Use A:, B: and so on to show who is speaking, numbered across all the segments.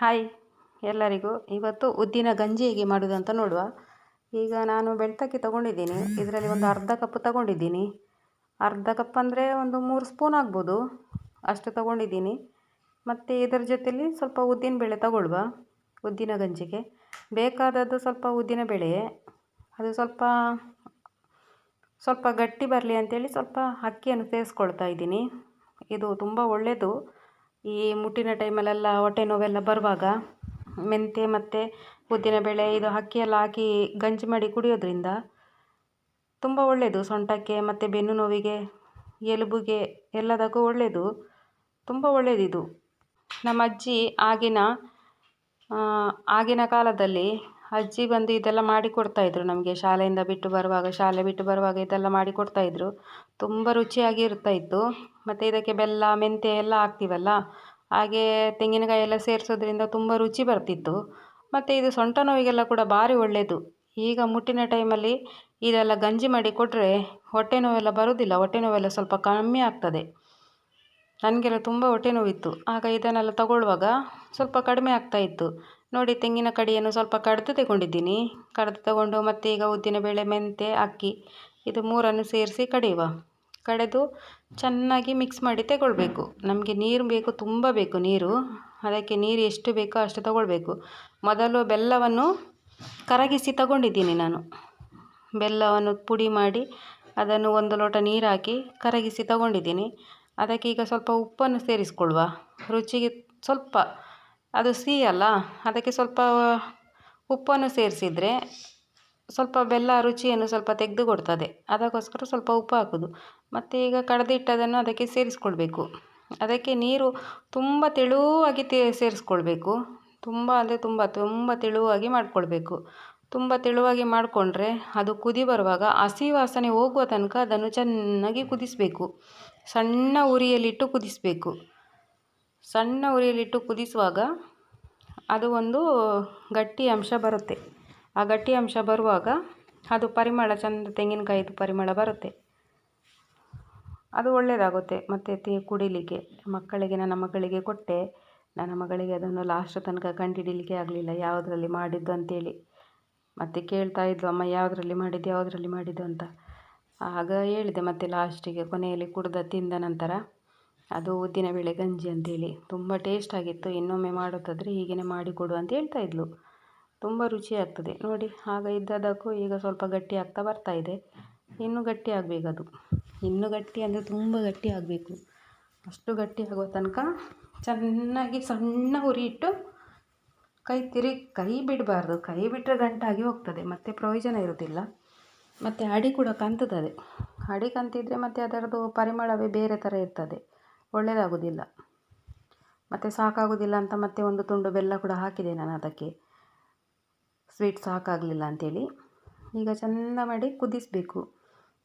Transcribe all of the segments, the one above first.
A: Hi ಎಲ್ಲರಿಗೂ. ಇವತ್ತು ಉದ್ದಿನ ಗಂಜಿ ಹೇಗೆ ಮಾಡೋದು ಅಂತ ನೋಡುವ. ಈಗ ನಾನು ಬೆಳ್ತಕ್ಕಿ ತೊಗೊಂಡಿದ್ದೀನಿ. ಇದರಲ್ಲಿ ಒಂದು ಅರ್ಧ ಕಪ್ ತಗೊಂಡಿದ್ದೀನಿ. ಅರ್ಧ ಕಪ್ ಅಂದರೆ ಒಂದು ಮೂರು ಸ್ಪೂನ್ ಆಗ್ಬೋದು. ಅಷ್ಟು ತೊಗೊಂಡಿದ್ದೀನಿ. ಮತ್ತು ಇದರ ಜೊತೆಲಿ ಸ್ವಲ್ಪ ಉದ್ದಿನ ಬೇಳೆ ತಗೊಳ್ಳುವ ಉದ್ದಿನ ಗಂಜಿಗೆ. ಬೇಕಾದದ್ದು ಸ್ವಲ್ಪ ಉದ್ದಿನ ಬೇಳೆ ಅದು ಸ್ವಲ್ಪ ಸ್ವಲ್ಪ ಗಟ್ಟಿ ಬರಲಿ ಅಂತೇಳಿ ಸ್ವಲ್ಪ ಅಕ್ಕಿಯನ್ನು ಸೇರಿಸ್ಕೊಳ್ತಾ ಇದ್ದೀನಿ. ಇದು ತುಂಬ ಒಳ್ಳೆಯದು ಈ ಮುಟ್ಟಿನ ಟೈಮಲ್ಲೆಲ್ಲ ಹೊಟ್ಟೆ ನೋವೆಲ್ಲ ಬರುವಾಗ ಮೆಂತ್ಯ ಮತ್ತು ಉದ್ದಿನಬೇಳೆ ಇದು ಅಕ್ಕಿ ಹಾಕಿ ಗಂಜಿ ಮಾಡಿ ಕುಡಿಯೋದ್ರಿಂದ ತುಂಬ ಒಳ್ಳೆಯದು ಸೊಂಟಕ್ಕೆ ಮತ್ತು ಬೆನ್ನು ನೋವಿಗೆ, ಎಲುಬಿಗೆ ಎಲ್ಲದಕ್ಕೂ ಒಳ್ಳೆಯದು ತುಂಬ ಒಳ್ಳೆಯದಿದು ನಮ್ಮ ಅಜ್ಜಿ ಆಗಿನ ಆಗಿನ ಕಾಲದಲ್ಲಿ ಅಜ್ಜಿ ಬಂದು ಇದೆಲ್ಲ ಮಾಡಿ ಕೊಡ್ತಾಯಿದ್ರು ನಮಗೆ. ಶಾಲೆಯಿಂದ ಬಿಟ್ಟು ಬರುವಾಗ, ಶಾಲೆ ಬಿಟ್ಟು ಬರುವಾಗ ಇದೆಲ್ಲ ಮಾಡಿ ಕೊಡ್ತಾಯಿದ್ರು ತುಂಬ ರುಚಿಯಾಗಿ ಇರ್ತಾಯಿತ್ತು ಮತ್ತು ಇದಕ್ಕೆ ಬೆಲ್ಲ, ಮೆಂತ್ಯ ಎಲ್ಲ ಹಾಕ್ತೀವಲ್ಲ? ಹಾಗೇ ತೆಂಗಿನಕಾಯಿ ಎಲ್ಲ ಸೇರಿಸೋದ್ರಿಂದ ತುಂಬ ರುಚಿ ಬರ್ತಿತ್ತು. ಮತ್ತು ಇದು ಸೊಂಟ ನೋವಿಗೆಲ್ಲ ಕೂಡ ಭಾರಿ ಒಳ್ಳೆಯದು ಈಗ ಮುಟ್ಟಿನ ಟೈಮಲ್ಲಿ ಇದೆಲ್ಲ ಗಂಜಿ ಮಾಡಿ ಕೊಟ್ಟರೆ ಹೊಟ್ಟೆ ನೋವೆಲ್ಲ ಬರೋದಿಲ್ಲ. ಹೊಟ್ಟೆ ನೋವೆಲ್ಲ ಸ್ವಲ್ಪ ಕಮ್ಮಿ ಆಗ್ತದೆ. ನನಗೆಲ್ಲ ತುಂಬ ಹೊಟ್ಟೆ ನೋವಿತ್ತು. ಆಗ ಇದನ್ನೆಲ್ಲ ತಗೊಳ್ಳುವಾಗ ಸ್ವಲ್ಪ ಕಡಿಮೆ ಆಗ್ತಾಯಿತ್ತು ನೋಡಿ ತೆಂಗಿನ ಕಡಿಯನ್ನು ಸ್ವಲ್ಪ ಕಡಿದು ತಗೊಂಡಿದ್ದೀನಿ. ಕಡಿದು ತಗೊಂಡು ಮತ್ತು ಈಗ ಉದ್ದಿನಬೇಳೆ ಮೆಂತ್ಯ ಅಕ್ಕಿ ಇದು ಮೂರನ್ನು ಸೇರಿಸಿ ಕಡಿಯುವ. ಕಡೆದು ಚೆನ್ನಾಗಿ ಮಿಕ್ಸ್ ಮಾಡಿ ತಗೊಳ್ಬೇಕು. ನಮಗೆ ನೀರು ಬೇಕು, ತುಂಬ ಬೇಕು ನೀರು. ಅದಕ್ಕೆ ನೀರು ಎಷ್ಟು ಬೇಕೋ ಅಷ್ಟು ತಗೊಳ್ಬೇಕು. ಮೊದಲು ಬೆಲ್ಲವನ್ನು ಕರಗಿಸಿ ತಗೊಂಡಿದ್ದೀನಿ ನಾನು. ಬೆಲ್ಲವನ್ನು ಪುಡಿ ಮಾಡಿ ಅದನ್ನು ಒಂದು ಲೋಟ ನೀರು ಹಾಕಿ ಕರಗಿಸಿ ತಗೊಂಡಿದ್ದೀನಿ. ಅದಕ್ಕೆ ಈಗ ಸ್ವಲ್ಪ ಉಪ್ಪನ್ನು ಸೇರಿಸಿಕೊಳ್ಳುವ. ರುಚಿಗೆ ಸ್ವಲ್ಪ ಅದು ಸಿಹಿ ಅಲ್ಲ? ಅದಕ್ಕೆ ಸ್ವಲ್ಪ ಉಪ್ಪನ್ನು ಸೇರಿಸಿದರೆ ಸ್ವಲ್ಪ ಬೆಲ್ಲ ರುಚಿಯನ್ನು ಸ್ವಲ್ಪ ತೆಗೆದು ಕೊಡ್ತದೆ ಅದಕ್ಕೋಸ್ಕರ ಸ್ವಲ್ಪ ಉಪ್ಪು ಹಾಕೋದು ಮತ್ತು ಈಗ ಕಡೆದಿಟ್ಟದನ್ನು ಅದಕ್ಕೆ ಸೇರಿಸ್ಕೊಳ್ಬೇಕು. ಅದಕ್ಕೆ ನೀರು ತುಂಬ ತೆಳುವಾಗಿ ತೇ ಸೇರಿಸ್ಕೊಳ್ಬೇಕು. ತುಂಬ ಅಂದರೆ ತುಂಬ ತುಂಬ ತೆಳುವಾಗಿ ಮಾಡಿಕೊಳ್ಬೇಕು. ತುಂಬ ತೆಳುವಾಗಿ ಮಾಡಿಕೊಂಡ್ರೆ ಅದು ಕುದಿ ಬರುವಾಗ ಹಸಿ ವಾಸನೆ ಹೋಗುವ ತನಕ ಅದನ್ನು ಚೆನ್ನಾಗಿ ಕುದಿಸಬೇಕು. ಸಣ್ಣ ಉರಿಯಲ್ಲಿಟ್ಟು ಕುದಿಸಬೇಕು. ಸಣ್ಣ ಉರಿಯಲ್ಲಿಟ್ಟು ಕುದಿಸುವಾಗ ಅದು ಒಂದು ಗಟ್ಟಿ ಅಂಶ ಬರುತ್ತೆ. ಆ ಗಟ್ಟಿ ಅಂಶ ಬರುವಾಗ ಅದು ಪರಿಮಳ, ಚೆಂದ ತೆಂಗಿನಕಾಯಿದು ಪರಿಮಳ ಬರುತ್ತೆ. ಅದು ಒಳ್ಳೆಯದಾಗುತ್ತೆ ಮತ್ತು ತಿ, ಕುಡಿಲಿಕ್ಕೆ, ಮಕ್ಕಳಿಗೆ, ನನ್ನ ಮಗಳಿಗೆ ಕೊಟ್ಟೆ. ನನ್ನ ಮಗಳಿಗೆ ಅದನ್ನು ಲಾಸ್ಟ್ ತನಕ ಕಂಡುಹಿಡಿಲಿಕ್ಕೆ ಆಗಲಿಲ್ಲ. ಯಾವುದರಲ್ಲಿ ಮಾಡಿದ್ದು ಅಂತೇಳಿ. ಮತ್ತು ಕೇಳ್ತಾ ಇದ್ಲು, ಅಮ್ಮ, ಯಾವುದರಲ್ಲಿ ಮಾಡಿದ್ದು ಯಾವುದರಲ್ಲಿ ಮಾಡಿದ್ದು? ಅಂತ. ಆಗ ಹೇಳಿದೆ ಮತ್ತು ಲಾಸ್ಟಿಗೆ ಕೊನೆಯಲ್ಲಿ ಕುಡ್ದು, ತಿಂದ ನಂತರ ಅದು ಉದ್ದಿನಬೇಳೆ ಗಂಜಿ ಅಂತೇಳಿ. ತುಂಬ ಟೇಸ್ಟ್ ಆಗಿತ್ತು. ಇನ್ನೊಮ್ಮೆ ಮಾಡೋದಾದರೆ ಹೀಗೇ ಮಾಡಿಕೊಡು ಅಂತ ಹೇಳ್ತಾ ಇದ್ಲು. ತುಂಬ ರುಚಿ ಆಗ್ತದೆ. ನೋಡಿ, ಆಗ ಇದ್ದದಕ್ಕೂ ಈಗ ಸ್ವಲ್ಪ ಗಟ್ಟಿ ಆಗ್ತಾ ಬರ್ತಾ ಇದೆ. ಇನ್ನೂ ಗಟ್ಟಿ ಆಗಬೇಕದು ಇನ್ನೂ ಗಟ್ಟಿ ಅಂದರೆ ತುಂಬ ಗಟ್ಟಿ ಆಗಬೇಕು. ಅಷ್ಟು ಗಟ್ಟಿ ಆಗುವ ತನಕ ಚೆನ್ನಾಗಿ ಸಣ್ಣ ಉರಿ ಇಟ್ಟು ಕೈ ತಿರುಗಿ ಕೈ ಬಿಡಬಾರ್ದು. ಕೈ ಬಿಟ್ಟರೆ ಗಂಟಾಗಿ ಹೋಗ್ತದೆ. ಮತ್ತೆ ಪ್ರಯೋಜನ ಇರೋದಿಲ್ಲ. ಮತ್ತು ಅಡಿ ಕೂಡ ಕಂತದೆ. ಅಡಿ ಕಂತಿದ್ರೆ ಮತ್ತು ಅದರದ್ದು ಪರಿಮಳವೇ ಬೇರೆ ಥರ ಇರ್ತದೆ. ಒಳ್ಳೆಯದಾಗೋದಿಲ್ಲ ಮತ್ತು ಸಾಕಾಗೋದಿಲ್ಲ ಅಂತ ಮತ್ತೆ ಒಂದು ತುಂಡು ಬೆಲ್ಲ ಕೂಡ ಹಾಕಿದೆ ನಾನು ಅದಕ್ಕೆ. ಸ್ವೀಟ್ ಸಾಕಾಗಲಿಲ್ಲ ಅಂಥೇಳಿ ಈಗ ಚೆಂದ ಮಾಡಿ ಕುದಿಸಬೇಕು.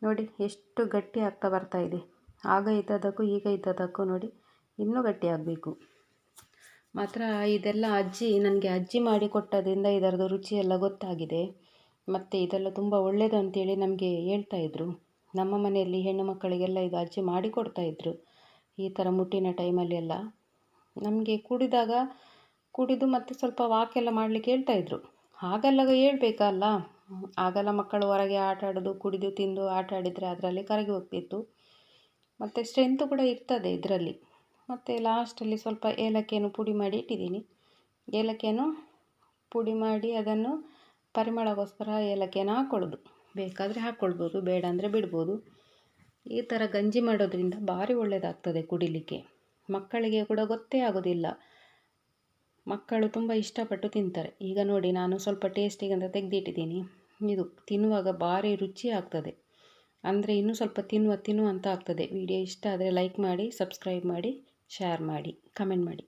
A: ನೋಡಿ ಎಷ್ಟು ಗಟ್ಟಿ ಆಗ್ತಾ ಬರ್ತಾ ಇದೆ. ಆಗ ಇದ್ದದಕ್ಕೂ ಈಗ ಇದ್ದದಕ್ಕೂ ನೋಡಿ ಇನ್ನೂ ಗಟ್ಟಿ ಆಗಬೇಕು. ಮಾತ್ರ ಇದೆಲ್ಲ ಅಜ್ಜಿ ನನಗೆ ಅಜ್ಜಿ ಮಾಡಿ ಕೊಟ್ಟದ್ರಿಂದ ಇದರದ್ದು ರುಚಿಯೆಲ್ಲ ಗೊತ್ತಾಗಿದೆ. ಮತ್ತು ಇದೆಲ್ಲ ತುಂಬ ಒಳ್ಳೆಯದು ಅಂತೇಳಿ ನಮಗೆ ಹೇಳ್ತಾಯಿದ್ರು ನಮ್ಮ ಮನೆಯಲ್ಲಿ ಹೆಣ್ಣು ಮಕ್ಕಳಿಗೆಲ್ಲ ಇದು ಅಜ್ಜಿ ಮಾಡಿ ಕೊಡ್ತಾಯಿದ್ರು ಈ ಥರ ಮುಟ್ಟಿನ ಟೈಮಲ್ಲಿ ಎಲ್ಲ. ನಮಗೆ ಕುಡಿದಾಗ ಕುಡಿದು ಮತ್ತು ಸ್ವಲ್ಪ ವಾಕೆಲ್ಲ ಮಾಡಲಿಕ್ಕೆ ಹೇಳ್ತಾಯಿದ್ರು ಹಾಗೆಲ್ಲ ಹೇಳ್ಬೇಕಲ್ಲ ಆಗಲ್ಲ ಮಕ್ಕಳು ಹೊರಗೆ ಆಟ ಆಡೋದು, ಕುಡಿದು, ತಿಂದು ಆಟ ಆಡಿದರೆ ಅದರಲ್ಲಿ ಕರಗಿ ಹೋಗ್ತಿತ್ತು. ಮತ್ತು ಸ್ಟ್ರೆಂತು ಕೂಡ ಇರ್ತದೆ ಇದರಲ್ಲಿ. ಮತ್ತು ಲಾಸ್ಟಲ್ಲಿ ಸ್ವಲ್ಪ ಏಲಕ್ಕಿಯನ್ನು ಪುಡಿ ಮಾಡಿ ಇಟ್ಟಿದ್ದೀನಿ. ಏಲಕ್ಕಿಯನ್ನು ಪುಡಿ ಮಾಡಿ ಅದನ್ನು ಪರಿಮಳಗೋಸ್ಕರ ಏಲಕ್ಕಿಯನ್ನು ಹಾಕ್ಕೊಳ್ಳೋದು ಬೇಕಾದರೆ ಹಾಕ್ಕೊಳ್ಬೋದು ಬೇಡ ಅಂದರೆ ಬಿಡ್ಬೋದು. ಈ ಥರ ಗಂಜಿ ಮಾಡೋದ್ರಿಂದ ಭಾರಿ ಒಳ್ಳೆಯದಾಗ್ತದೆ ಕುಡಿಲಿಕ್ಕೆ. ಮಕ್ಕಳಿಗೆ ಕೂಡ ಗೊತ್ತೇ ಆಗೋದಿಲ್ಲ. ಮಕ್ಕಳು ತುಂಬ ಇಷ್ಟಪಟ್ಟು ತಿಂತಾರೆ. ಈಗ ನೋಡಿ, ನಾನು ಸ್ವಲ್ಪ ಟೇಸ್ಟಿಗೆ ಅಂತ ತೆಗೆದಿಟ್ಟಿದ್ದೀನಿ. ಇದು ತಿನ್ನುವಾಗ ಭಾರಿ ರುಚಿ ಆಗ್ತದೆ. ಅಂದರೆ ಇನ್ನೂ ಸ್ವಲ್ಪ ತಿನ್ನುವ ತಿನ್ನುವ ಅಂತ ಆಗ್ತದೆ. ವಿಡಿಯೋ ಇಷ್ಟ ಆದರೆ ಲೈಕ್ ಮಾಡಿ ಸಬ್ಸ್ಕ್ರೈಬ್ ಮಾಡಿ ಶೇರ್ ಮಾಡಿ ಕಮೆಂಟ್ ಮಾಡಿ.